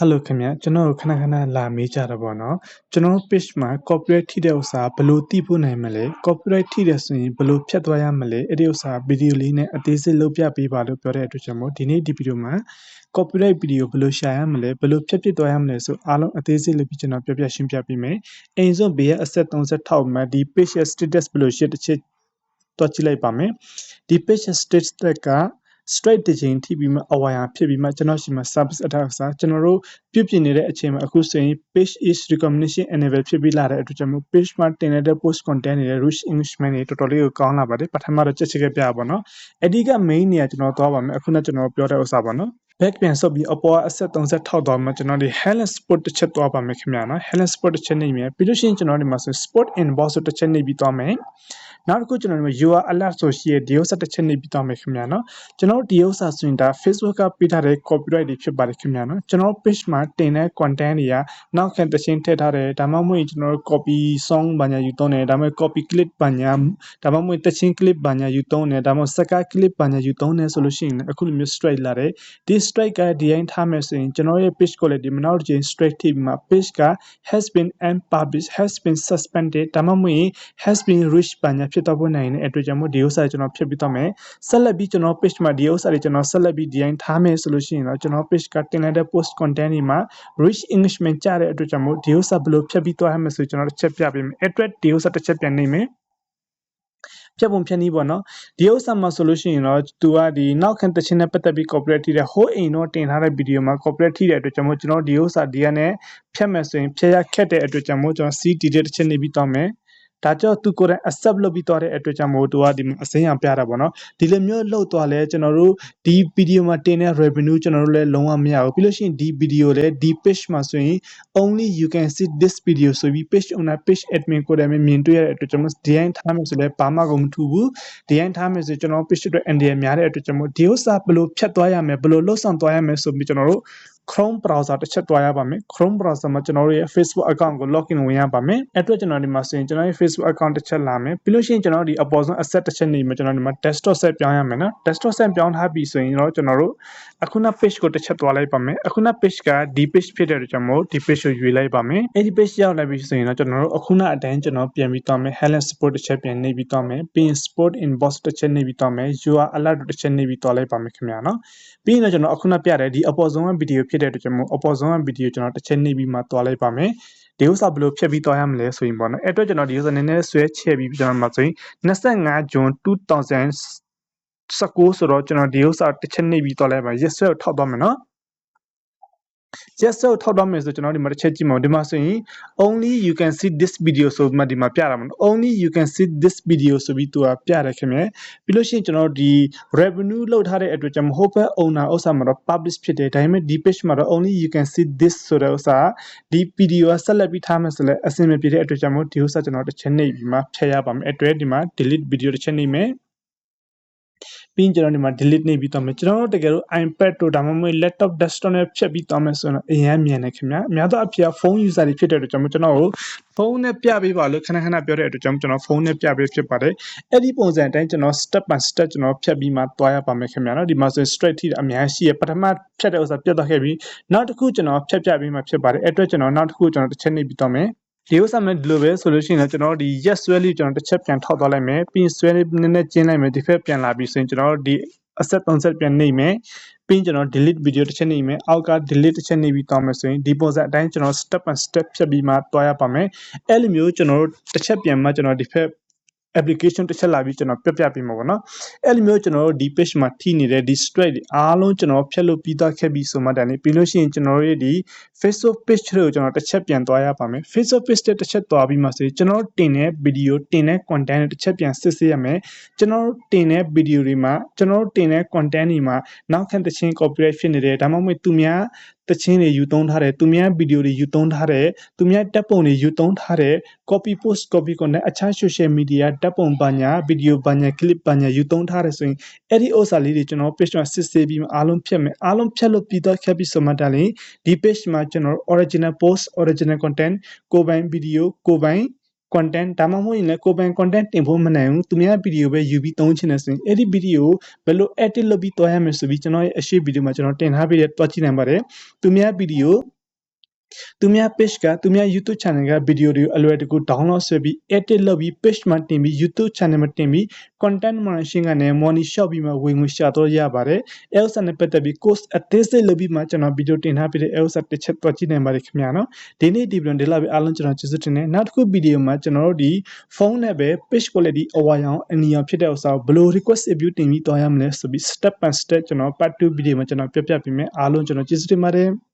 ဟယ်လိုခင်ဗျာကျွန်တော်တို့ခဏခဏလာမေးကြတာပေါ့နော်ကျွန်တော်တို့ page မှာ copyright ထိတဲ့ဥစ္စာဘယ်လိုသိဖို့နိုင်မလဲ copyright ထိတယ်ဆိုရင်ဘယ်လိုဖြတ်သွားရမလဲအဲ့ဒီဥစ္စာဗီဒီယိုလေးနဲ့အသေးစိတ်လုပ်ပြပေးပါလို့ပြောတဲ့အတွက်ကြောင့်မို့ဒီနေ့ဒီဗီဒီယိုမှာ copyright ဗီဒီယိုဘယ်လိုရှာရမလဲဘယ်လိုဖြတ်ဖြစ်သွားရမလဲဆိုအားလုံးအသေးစိတ်လုပ်ပြီးကျွန်တော်ပြပြရှင်းပြပေးမယ်အိမ်စွန်ဘေးရဲ့အဆက်30ထောက်မှာဒီ page ရဲ့ status ဘယ်လိုရှိတစ်ချက်တွက်ကြည့်လိုက်ပါမယ်ဒီ page status က straight တစ်ချိန်ထိပြီးမှအဝါရဖြစ်ပြီးမှကျွန်တော်ရှိမှာ service attack စာကျွန်တော်တို့ပြုပြင်နေတဲ့အချိန်မှာအခုဆိုရင် page is recommendation enable ဖြစ်ပြီးလာတဲ့အတွက်ကြောင့်မို့ page မှာတင်နေတဲ့ post content တွေ rich engagement တွေတော်တော်လေးကိုကောင်းလာပါတယ်ပထမတော့ချက်ချက်ပြပါတော့အဓိက main နေရာကျွန်တော်သွားပါမယ်အခုနကကျွန်တော်ပြောတဲ့ဥစ္စာပါနော် back ပြန်ဆုပ်ပြီးအပေါ်အဆက်30ထောက်သွားမှာကျွန်တော်ဒီ Helen Sport တစ်ချက်သွားပါမယ်ခင်ဗျာနော် Helen Sport တစ်ချက်နေပြီပြီးလို့ရှိရင်ကျွန်တော်ဒီမှာဆို Sport Inbox ဆိုတစ်ချက်နေပြီးသွားမယ် နောက်တစ်ခုကျွန်တော်တို့ UR alert ဆိုရှိတဲ့ဒီဥစ္စာတစ်ချက်နေပြီးတော့မယ်ခင်ဗျာနော်ကျွန်တော်ဒီဥစ္စာဆိုရင်ဒါ Facebook ကပေးထားတဲ့ copyright တွေဖြစ်ပါတယ်ခင်ဗျာနော်ကျွန်တော် page မှာတင်တဲ့ content တွေကနောက်ခံတခြင်းထည့်ထားတယ်ဒါမှမဟုတ်ကျွန်တော် copy song ဘာညာယူသုံးတယ်ဒါမှမဟုတ် copy clip ဘာညာဒါမှမဟုတ်တခြင်း clip ဘာညာယူသုံးတယ်ဒါမှမဟုတ်စကား clip ဘာညာယူသုံးတယ်ဆိုလို့ရှိရင်အခုလိုမျိုး strike လာတယ်ဒီ strike ကဒီတိုင်းထားမယ်ဆိုရင်ကျွန်တော်ရဲ့ page quality မနောက်တစ်ချိန် strike ထိပြီးမှ page က has been unpublished has been suspended ဒါမှမဟုတ် has been reached ဘာညာဖြစ်တော့ဖို့နိုင်တဲ့အတွက်ကြောင့်မို့ဒီဥစ္စာကျွန်တော်ဖြစ်ပြီးတော့မယ်ဆက်လက်ပြီးကျွန်တော် page မှာဒီဥစ္စာတွေကျွန်တော်ဆက်လက်ပြီးဒီတိုင်းထားမယ်ဆိုလို့ရှိရင်တော့ကျွန်တော် page ကတင်လိုက်တဲ့ post content တွေမှာ rich engagement ကြတဲ့အတွက်ကြောင့်မို့ဒီဥစ္စာဘယ်လိုဖြတ်ပြီးသွားရမလဲဆိုကျွန်တော်တစ်ချက်ပြပေးမယ်အတွက်ဒီဥစ္စာတစ်ချက်ပြန်နေမယ်ဖြတ်ပုံဖြတ်နည်းပေါ့နော်ဒီဥစ္စာမှာဆိုလို့ရှိရင်တော့သူကဒီနောက်ခံတခြင်းနဲ့ပတ်သက်ပြီး copyright ထိတဲ့ဟိုးအိမ်တော့တင်ထားတဲ့ဗီဒီယိုမှာ copyright ထိတဲ့အတွက်ကြောင့်မို့ကျွန်တော်ဒီဥစ္စာဒီကနေဖြတ်မယ်ဆိုရင်ဖြတ်ရခက်တဲ့အတွက်ကြောင့်မို့ကျွန်တော် CD တဲ့တစ်ချက်နေပြီးတော့မယ် ဒါကြောင့်သူကိုယ်တိုင် accept လုပ်ပြီးသွားတဲ့အတွက်ကြောင့်မို့သူကဒီအစိမ်းအောင်ပြတာပေါ့နော်ဒီလိုမျိုးလှုပ်သွားလဲကျွန်တော်တို့ဒီ video မှာတင်တဲ့ revenue ကျွန်တော်တို့လည်းလုံးဝမရဘူးပြီးလို့ရှိရင်ဒီ video လည်းဒီ page မှာဆိုရင် only you can see this video ဆိုပြီး page owner page admin ကိုယ်တိုင်မြင်တွေ့ရတဲ့အတွက်ကျွန်တော်ဒီတိုင်းထားမယ်ဆိုလဲဘာမှကိုမထူဘူးဒီတိုင်းထားမယ်ဆိုကျွန်တော် page အတွက် NDA များတဲ့အတွက်ကျွန်တော်ဒီဥစ္စာဘယ်လိုဖြတ်သွားရမယ်ဘယ်လိုလှုပ်ဆောင်သွားရမယ်ဆိုပြီးကျွန်တော်တို့ Chrome browser တစ်ချက်တွားရပါမယ် Chrome browser မှာကျွန်တော်တို့ရဲ့ Facebook account ကို login ဝင်ရပါမယ်အဲ့အတွက်ကျွန်တော်ဒီမှာဆိုရင်ကျွန်တော်ရဲ့ Facebook account တစ်ချက်လာမယ်ပြီးလို့ရှိရင်ကျွန်တော်ဒီအပေါ်ဆုံး asset တစ်ချက်နေမှာကျွန်တော်ဒီမှာ desktop set ပြောင်းရမယ်နော် desktop set ပြောင်းထားပြီဆိုရင်တော့ကျွန်တော်တို့အခုန page ကိုတစ်ချက်တွားလိုက်ပါမယ်အခုန page ကဒီ page ဖြစ်တဲ့အတွက်ကြောင့်မို့ဒီ page ကိုရွေးလိုက်ပါမယ်အဲ့ဒီ page ရောက်လာပြီဆိုရင်တော့ကျွန်တော်တို့အခုနအတိုင်းကျွန်တော်ပြန်ပြီးတော့မယ် Helen Sport တစ်ချက်ပြန်နေပြီးတော့မယ်ပြီးရင် Sport Inbox တစ်ချက်နေပြီးတော့မယ် UR alert တစ်ချက်နေပြီးတော့လိုက်ပါမယ်ခင်ဗျာနော်ပြီးရင်တော့ကျွန်တော်အခုနပြတဲ့ဒီအပေါ်ဆုံးကဗီဒီယိုဖြစ်တဲ့အတွက်ကြောင့်မို့အပေါ်ဆုံးကဗီဒီယိုကျွန်တော်တစ်ချက်နှိပ်ပြီးမှတွားလိုက်ပါမယ်ဒီဥစ္စာဘယ်လိုဖြတ်ပြီးတွားရမလဲဆိုရင်ပေါ့နော်အဲ့အတွက်ကျွန်တော်ဒီဥစ္စာနည်းနည်းဆွဲချဲ့ပြီးကျွန်တော်မှဆိုရင်25ဂျွန်2019ဆိုတော့ကျွန်တော်ဒီဥစ္စာတစ်ချက်နှိပ်ပြီးတွားလိုက်ပါ yes ဆွဲကိုထောက်သွားမယ်နော် just ဆိုထောက်တော့မယ်ဆိုကျွန်တော်ဒီမှာတစ်ချက်ကြည့်မအောင်ဒီမှာဆိုရင် only you can see this video ဆိုပြီးမှဒီမှာပြတာမနော် only you can see this video ဆိုပြီးသူကပြတယ်ခင်ဗျပြီးလို့ရှိရင်ကျွန်တော်ဒီ revenue လောက်ထားတဲ့အတွက်ကြောင့်မဟုတ်ဘဲ owner ဥစ္စာမှာတော့ publish ဖြစ်တယ်ဒါပေမဲ့ဒီ page မှာတော့ only you can see this ဆိုတဲ့ဥစ္စာဒီ video ကဆက်လက်ပြီးထားမယ်ဆိုလဲအဆင်မပြေတဲ့အတွက်ကြောင့်မို့ဒီဥစ္စာကျွန်တော်တစ်ချက်နှိပ်ပြီးမှဖျက်ရပါမယ်အတွက်ဒီမှာ delete video တစ်ချက်နှိပ်မယ် ပြီးရင်ကျွန်တော်ဒီမှာ delete နေပြီးတော့မယ်ကျွန်တော်တို့တကယ်လို့ iPad တို့ဒါမှမဟုတ် laptop desktop နဲ့ဖြတ်ပြီးတော့မယ်ဆိုတော့အရင်မြင်နေခင်ဗျာအများသောအဖြစ်ဖုန်း user တွေဖြစ်တဲ့အတွက်ကျွန်တော်ကျွန်တော်ကိုဖုန်းနဲ့ပြပေးပါလို့ခဏခဏပြောတဲ့အတွက်ကျွန်တော်ကျွန်တော်ဖုန်းနဲ့ပြပေးဖြစ်ပါတယ်အဲ့ဒီပုံစံအတိုင်းကျွန်တော် step by step ကျွန်တော်ဖြတ်ပြီးမှတွားရပါမယ်ခင်ဗျာနော်ဒီမှာဆို straight ထိအများရှိရပထမဖြတ်တဲ့ဥစ္စာပြတ်သွားခဲ့ပြီးနောက်တစ်ခုကျွန်တော်ဖြတ်ပြပေးမှဖြစ်ပါတယ်အဲ့အတွက်ကျွန်တော်နောက်တစ်ခုကျွန်တော်တစ်ချက်နေပြီးတော့မယ် ဒီဥစ္စာမဲ့ဒီလိုပဲဆိုလို့ရှိရင်လည်းကျွန်တော်ဒီ yes ဆွဲလေးကျွန်တော်တစ်ချက်ပြန်ထောက်သွားလိုက်မယ်ပြီးဆွဲလေးနည်းနည်းကျင်းလိုက်မယ်ဒီဖက်ပြန်လာပြီးဆိုရင်ကျွန်တော်ဒီ asset 30ပြန်နှိပ်မယ်ပြီးကျွန်တော် delete video တစ်ချက်နှိပ်မယ်အောက်က delete တစ်ချက်နှိပ်ပြီးတောင်းမယ်ဆိုရင်ဒီပုံစံအတိုင်းကျွန်တော် step by step ဖြတ်ပြီးမှတွားရပါမယ်အဲ့လိုမျိုးကျွန်တော်တို့တစ်ချက်ပြန်မှကျွန်တော်ဒီဖက် application တစ်ချက်လာပြီးကျွန်တော်ပြပြပေးမှာပေါ့နော်အဲ့လိုမျိုးကျွန်တော်တို့ဒီ page မှာထိနေတဲ့ဒီ straight တွေအားလုံးကျွန်တော်ဖြတ်လို့ပြီးသားခဲ့ပြီဆိုမှတည်းပြီးလို့ရှိရင်ကျွန်တော်တို့ဒီ Facebook page တွေကိုကျွန်တော်တစ်ချက်ပြန်သွားရပါမယ် Facebook page တစ်ချက်သွားပြီးမှဆိုရင်ကျွန်တော်တင်တဲ့ video တင်တဲ့ content တွေတစ်ချက်ပြန်စစ်ဆေးရမယ်ကျွန်တော်တင်တဲ့ video တွေမှာကျွန်တော်တင်တဲ့ content တွေမှာနောက်ခံတခြင်း copyright ဖြစ်နေတယ်ဒါမှမဟုတ်သူများတချင်းတွေယူသုံးထားတယ်သူများဗီဒီယိုတွေယူသုံးထားတယ်သူများတက်ပုံတွေယူသုံးထားတယ် copy post copy content အခြား social media တက်ပုံပါညာဗီဒီယိုပါညာ clip ပါညာယူသုံးထားတယ်ဆိုရင်အဲ့ဒီဥစ္စာလေးတွေကျွန်တော် page မှာစစ်ဆေးပြီးအားလုံးဖြတ်မယ်အားလုံးဖြတ်လို့ပြီးတော့ခဲ့ပြီးဆိုမှတည်းဒီ page မှာကျွန်တော် original post original content ကိုပိုင်ဗီဒီယိုကိုပိုင် content ဒါမှမဟုတ်ရင်လည်းကိုယ်ပိုင် content တင်ဖို့မနိုင်ဘူးသူများဗီဒီယိုပဲယူပြီးသုံးချင်တယ်ဆိုရင်အဲ့ဒီဗီဒီယိုဘယ်လို edit လုပ်ပြီးတွားရမယ်ဆိုပြီးကျွန်တော်ရဲ့အရှိဗီဒီယိုမှာကျွန်တော်တင်ထားပြီးတဲ့တွားကြည့်နိုင်ပါတယ်သူများဗီဒီယို သူများ page ကသူများ YouTube channel ကဗီဒီယိုတွေကိုအလွယ်တကူ download ဆွဲပြီး edit လုပ်ပြီး page မှာတင်ပြီး YouTube channel မှာတင်ပြီး content moderation ကနေ money shop ပြီးမှဝင်ငွေရှာတော့ရပါတယ်။ Elsa နဲ့ပတ်သက်ပြီး course အသေးစိတ်လုပ်ပြီးမှကျွန်တော်ဗီဒီယိုတင်ထားပြီးတဲ့ Elsa တစ်ချက်တွက်ကြည့်နိုင်ပါတယ်ခင်ဗျာနော်။ဒီနေ့ဒီဗီဒီယိုဒီလောက်ပဲအားလုံးကျွန်တော်ကျေးဇူးတင်တယ်။နောက်တစ်ခုဗီဒီယိုမှာကျွန်တော်တို့ဒီဖုန်းနဲ့ပဲ page quality အဝါရောင်အနီရောင်ဖြစ်တဲ့ဥစ္စာကိုဘယ်လို request review တင်ပြီးတွားရမလဲဆိုပြီး step by step ကျွန်တော် part 2ဗီဒီယိုမှာကျွန်တော်ပြပြပေးမယ်။အားလုံးကျွန်တော်ကျေးဇူးတင်ပါတယ်။